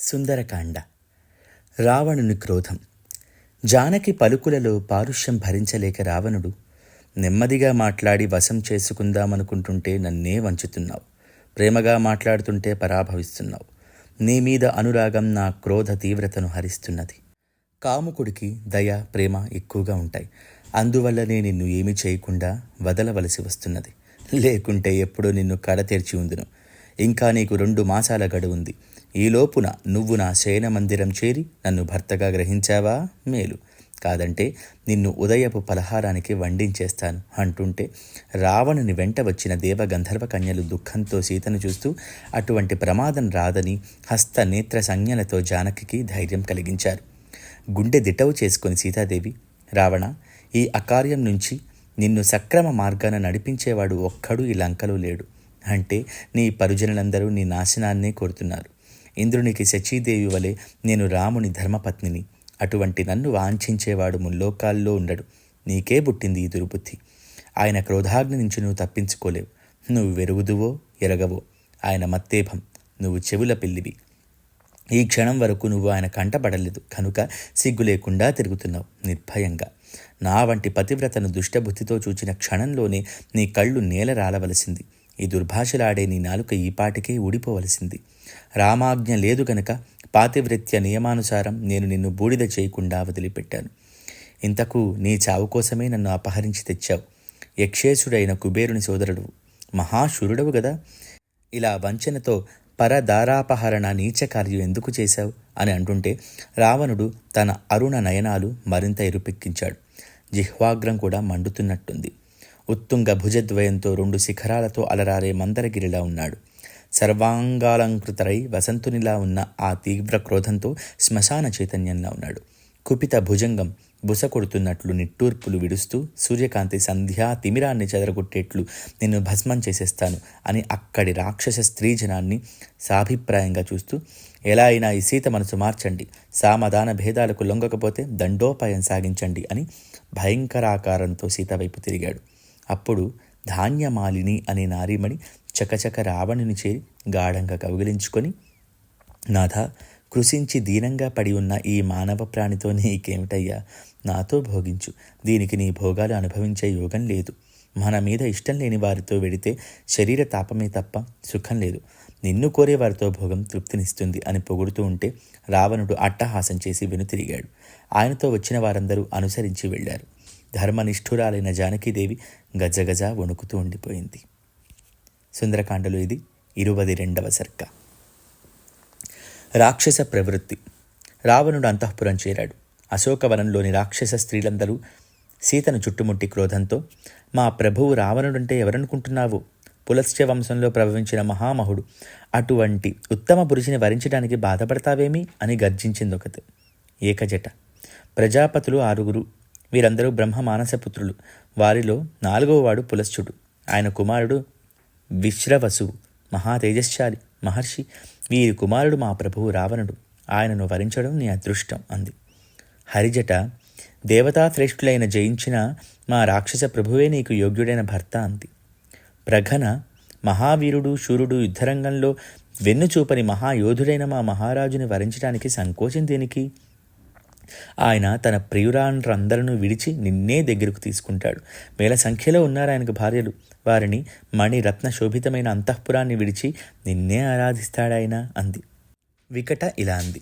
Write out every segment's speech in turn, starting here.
సుందరకాండ. రావణుని క్రోధం. జానకి పలుకులలో పారుష్యం భరించలేక రావణుడు నెమ్మదిగా మాట్లాడి వశం చేసుకుందామనుకుంటుంటే నన్నే వంచుతున్నావు. ప్రేమగా మాట్లాడుతుంటే పరాభవిస్తున్నావు. నీ మీద అనురాగం నా క్రోధ తీవ్రతను హరిస్తున్నది. కాముకుడికి దయ ప్రేమ ఎక్కువగా ఉంటాయి. అందువల్లనే నిన్ను ఏమీ చేయకుండా వదలవలసి వస్తున్నది. లేకుంటే ఎప్పుడూ నిన్ను కడ తెరిచి ఉందును. ఇంకా నీకు రెండు మాసాల గడువుంది. ఈ లోపున నువ్వు నా శయన మందిరం చేరి నన్ను భర్తగా గ్రహించావా? మేలు. కాదంటే నిన్ను ఉదయపు పలహారానికి వండించేస్తాను అంటుంటే రావణుని వెంట వచ్చిన దేవగంధర్వ కన్యలు దుఃఖంతో సీతను చూస్తూ అటువంటి ప్రమాదం రాదని హస్త నేత్ర సంజ్ఞలతో జానకికి ధైర్యం కలిగించారు. గుండె దిటవు చేసుకుని సీతాదేవి రావణ ఈ అకార్యం నుంచి నిన్ను సక్రమ మార్గాన నడిపించేవాడు ఒక్కడు ఈ లంకలో లేడు. అంటే నీ పరిజనులందరూ నీ నాశనాన్నే కోరుతున్నారు. ఇంద్రునికి శచీదేవి వలె నేను రాముని ధర్మపత్నిని. అటువంటి నన్ను వాంఛించేవాడు ముల్లోకాల్లో ఉండడు. నీకే పుట్టింది ఈ దుర్బుద్ధి. ఆయన క్రోధాగ్ని నుంచి నువ్వు తప్పించుకోలేవు. నువ్వు వెరుగుదువో ఎరగవో. ఆయన మత్తేభం. నువ్వు చెవుల పిల్లివి ఈ క్షణం వరకు నువ్వు ఆయన కంటపడలేదు. కనుక సిగ్గు లేకుండా తిరుగుతున్నావు నిర్భయంగా. నా వంటి పతివ్రతను దుష్టబుద్ధితో చూచిన క్షణంలోనే నీ కళ్ళు నేల రాలవలసింది. ఈ దుర్భాషలాడే నీ నాలుక ఈపాటికే ఊడిపోవలసింది. రామాజ్ఞ లేదు గనక పాతివ్రత్య నియమానుసారం నేను నిన్ను బూడిద చేయకుండా వదిలిపెట్టాను. ఇంతకు నీ చావు కోసమే నన్ను అపహరించి తెచ్చావు. యక్షేశుడైన కుబేరుని సోదరుడు మహాశూరుడవు గదా. ఇలా వంచనతో పరదారాపహరణ నీచ కార్యం ఎందుకు చేశావు? అని అంటుంటే రావణుడు తన అరుణ నయనాలు మరింత ఎరుపెక్కించాడు. జిహ్వాగ్రం కూడా మండుతున్నట్టుంది. ఉత్తుంగ భుజద్వయంతో రెండు శిఖరాలతో అలరారే మందరగిరిలా ఉన్నాడు. సర్వాంగాలంకృతరై వసంతునిలా ఉన్న ఆ తీవ్ర క్రోధంతో శ్మశాన చైతన్యంలా ఉన్నాడు. కుపిత భుజంగం బుస కొడుతున్నట్లు నిట్టూర్పులు విడుస్తూ సూర్యకాంతి సంధ్యా తిమిరాన్ని చెదరగొట్టేట్లు నిన్ను భస్మం చేసేస్తాను అని అక్కడి రాక్షస స్త్రీ జనాన్ని సాభిప్రాయంగా చూస్తూ ఎలా అయినా ఈ సీత మనసు మార్చండి సామదాన భేదాలకు లొంగకపోతే దండోపాయం సాగించండి అని భయంకరాకారంతో సీత వైపు తిరిగాడు. అప్పుడు ధాన్యమాలిని అనే నారీమణి చకచక రావణుని చేరి గాఢంగా కౌగిలించుకొని నాథ కృషించి దీనంగా పడి ఉన్న ఈ మానవ ప్రాణితో నీకేమిటయ్యా? నాతో భోగించు. దీనికి నీ భోగాలు అనుభవించే యోగం లేదు. మన మీద ఇష్టం లేని వారితో వెడితే శరీర తాపమే తప్ప సుఖం లేదు. నిన్ను కోరే వారితో భోగం తృప్తినిస్తుంది అని పొగుడుతూ ఉంటే రావణుడు అట్టహాసం చేసి వెనుతిరిగాడు. ఆయనతో వచ్చిన వారందరూ అనుసరించి వెళ్ళారు. ధర్మనిష్ఠురాలైన జానకీదేవి గజగజ వణుకుతూ ఉండిపోయింది. సుందరకాండలో ఇది ఇరువది రెండవ సర్క. రాక్షస ప్రవృత్తి. రావణుడు అంతఃపురం చేరాడు. అశోకవనంలోని రాక్షస స్త్రీలందరూ సీతను చుట్టుముట్టి క్రోధంతో మా ప్రభువు రావణుడంటే ఎవరనుకుంటున్నావు? పులస్య వంశంలో ప్రభవించిన మహామహుడు అటువంటి ఉత్తమ పురుషుని వరించడానికి బాధపడతావేమి? అని గర్జించింది ఒకతే ఏకజట. ప్రజాపతులు ఆరుగురు వీరందరూ బ్రహ్మ మానసపుత్రులు వారిలో నాలుగవ వాడు పులశ్చుడు ఆయన కుమారుడు విశ్రవసు మహా తేజశ్శాలి మహర్షి. వీరి కుమారుడు మా ప్రభువు రావణుడు. ఆయనను వరించడం నీ అదృష్టం అంది. హరిజట దేవతాశ్రేష్ఠులైన జయించిన మా రాక్షస ప్రభువే నీకు యోగ్యుడైన భర్త అంది. ప్రఘన మహావీరుడు శూరుడు యుద్ధరంగంలో వెన్నుచూపని మహాయోధుడైన మా మహారాజుని వరించడానికి సంకోచం దేనికి? ఆయన తన ప్రియురాండ్రందరూ విడిచి నిన్నే దగ్గరకు తీసుకుంటాడు. వేల సంఖ్యలో ఉన్నారు ఆయనకు భార్యలు. వారిని మణిరత్న శోభితమైన అంతఃపురాన్ని విడిచి నిన్నే ఆరాధిస్తాడాయన అంది. వికట ఇలా అంది.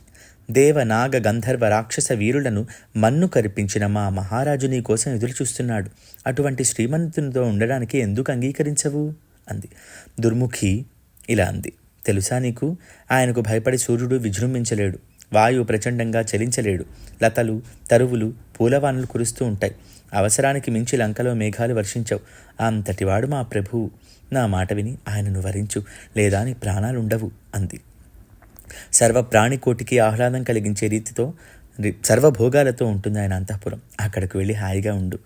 దేవ నాగ గంధర్వ రాక్షస వీరులను మన్ను కరిపించిన మా మహారాజు నీ కోసం ఎదురు చూస్తున్నాడు అటువంటి శ్రీమంతునితో ఉండడానికి ఎందుకు అంగీకరించవు? అంది. దుర్ముఖి ఇలా అంది. తెలుసా నీకు? ఆయనకు భయపడి సూర్యుడు విజృంభించలేడు. వాయువు ప్రచండంగా చలించలేడు. లతలు తరువులు పూలవానలు కురుస్తూ ఉంటాయి. అవసరానికి మించి లంకలో మేఘాలు వర్షించవు. అంతటివాడు మా ప్రభువు నా మాట విని ఆయనను వరించు. లేదా నీ ప్రాణాలుండవు అంది. సర్వ ప్రాణికోటికి ఆహ్లాదం కలిగించే రీతితో సర్వభోగాలతో ఉంటుంది ఆయన అంతఃపురం. అక్కడికి వెళ్ళి హాయిగా ఉండు.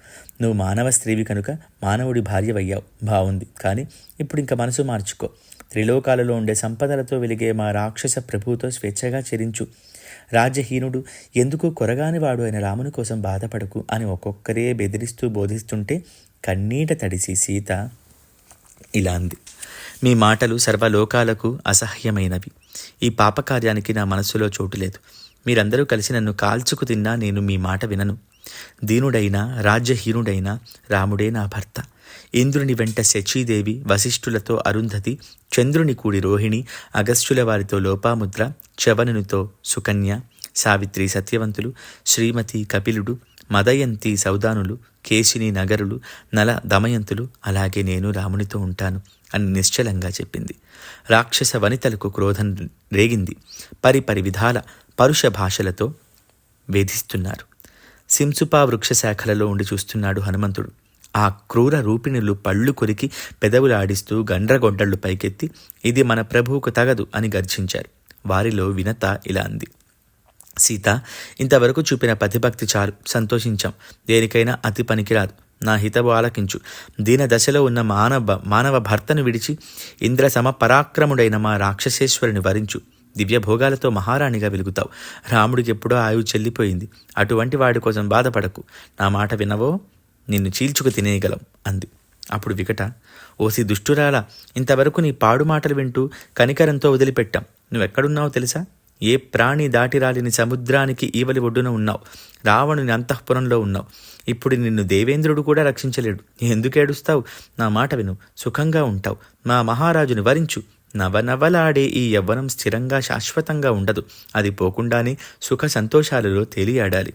నువ్వు మానవ స్త్రీవి కనుక మానవుడి భార్యవయ్యావు. బాగుంది కానీ ఇప్పుడు ఇంకా మనసు మార్చుకో. త్రిలోకాలలో ఉండే సంపదలతో వెలిగే మా రాక్షస ప్రభువుతో స్వేచ్ఛగా చెరించు. రాజ్యహీనుడు ఎందుకు కొరగానివాడు అయిన రాముని కోసం బాధపడకు అని ఒక్కొక్కరే బెదిరిస్తూ బోధిస్తుంటే కన్నీట తడిసి సీత ఇలా అంది. మీ మాటలు సర్వలోకాలకు అసహ్యమైనవి. ఈ పాపకార్యానికి నా మనస్సులో చోటు లేదు. మీరందరూ కలిసి నన్ను కాల్చుకు తిన్నా నేను మీ మాట వినను. దీనుడైనా రాజ్యహీనుడైన రాముడే నా భర్త. ఇంద్రుని వెంట శచీదేవి వశిష్ఠులతో అరుంధతి చంద్రుని కూడి రోహిణి అగస్త్యుల వారితో లోపాముద్ర చవనునితో సుకన్య సావిత్రి సత్యవంతులు శ్రీమతి కపిలుడు మదయంతి సౌదానులు కేశిని నగరులు నల దమయంతులు అలాగే నేను రామునితో ఉంటాను అని నిశ్చలంగా చెప్పింది. రాక్షస వనితలకు క్రోధం రేగింది. పరిపరి విధాల పరుష భాషలతో వేధిస్తున్నారు. సింసుపా వృక్ష శాఖలలో ఉండి చూస్తున్నాడు హనుమంతుడు. ఆ క్రూర రూపిణులు పళ్ళు కొరికి పెదవులాడిస్తూ గండ్రగొడ్డళ్ళు పైకెత్తి ఇది మన ప్రభువుకు తగదు అని గర్జించారు. వారిలో వినత ఇలా అంది. సీత ఇంతవరకు చూపిన ప్రతిభక్తి చాలు సంతోషించాం. దేనికైనా అతి పనికిరాదు. నా హితవు ఆలకించు. దీన దశలో ఉన్న మానవ మానవ భర్తను విడిచి ఇంద్ర సమ పరాక్రముడైన మా రాక్షసేశ్వరుని వరించు. దివ్య భోగాలతో మహారాణిగా వెలుగుతావు. రాముడికి ఎప్పుడో ఆయువు చెల్లిపోయింది. అటువంటి వాడి కోసం బాధపడకు. నా మాట వినవో? నిన్ను చీల్చుకు తినేయగలం అంది. అప్పుడు వికట ఓసి దుష్టురాల ఇంతవరకు నీ పాడు మాటలు వింటూ కనికరంతో వదిలిపెట్టాం. నువ్వెక్కడున్నావో తెలుసా? ఏ ప్రాణి దాటిరాలిని సముద్రానికి ఈవలి ఒడ్డున ఉన్నావు. రావణుని అంతఃపురంలో ఉన్నావు. ఇప్పుడు నిన్ను దేవేంద్రుడు కూడా రక్షించలేడు. ఎందుకేడుస్తావు నా మాట విను. సుఖంగా ఉంటావు. మా మహారాజుని వరించు. నవనవలాడే ఈ యవ్వనం స్థిరంగా శాశ్వతంగా ఉండదు. అది పోకుండానే సుఖ సంతోషాలలో తేలియాడాలి.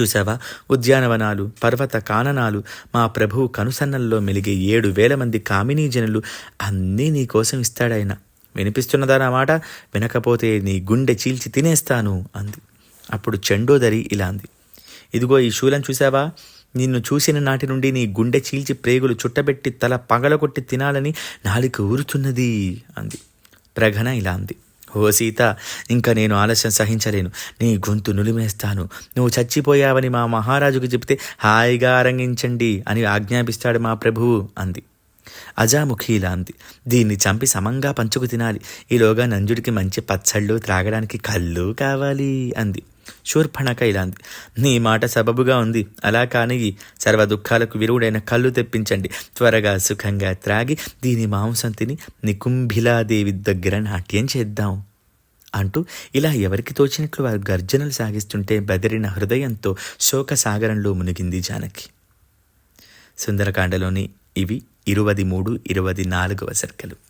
చూసావా ఉద్యానవనాలు పర్వత కాననాలు మా ప్రభువు కనుసన్నల్లో మెలిగే ఏడు వేల మంది కామినీ జనులు అన్నీ నీకోసం ఇస్తాడాయన. వినిపిస్తున్నదా నా మాట? వినకపోతే నీ గుండె చీల్చి తినేస్తాను అంది. అప్పుడు చెండోదరి ఇలా అంది. ఇదిగో ఈ శూలం చూసావా నిన్ను చూసిన నాటి నుండి నీ గుండె చీల్చి ప్రేగులు చుట్టబెట్టి తల పగలగొట్టి తినాలని నాలిక ఊరుతున్నది అంది. ప్రఘన ఇలా అంది. ఓ సీత ఇంకా నేను ఆలస్యం సహించలేను. నీ గొంతు నులిమేస్తాను. నువ్వు చచ్చిపోయావని మా మహారాజుకు చెబితే హాయిగా అరంగించండి అని ఆజ్ఞాపిస్తాడు మా ప్రభువు అంది. అజాముఖి ఇలా అంది. దీన్ని చంపి సమంగా పంచుకు తినాలి. ఈలోగా నంజుడికి మంచి పచ్చళ్ళు త్రాగడానికి కళ్ళు కావాలి అంది. శూర్పణక ఇలాంది నీ మాట సబబుగా ఉంది. అలా కానీ సర్వ దుఃఖాలకు విరువుడైన కళ్ళు తెప్పించండి. త్వరగా సుఖంగా త్రాగి దీని మాంసం తిని నికుంభిలాదేవి దగ్గర నాట్యం చేద్దాం. అంటూ ఇలా ఎవరికి తోచినట్లు వారు గర్జనలు సాగిస్తుంటే బెదిరిన హృదయంతో శోక సాగరంలో మునిగింది జానకి. సుందరకాండలోని ఇవి ఇరువది మూడు ఇరువది నాలుగవ సర్కలు.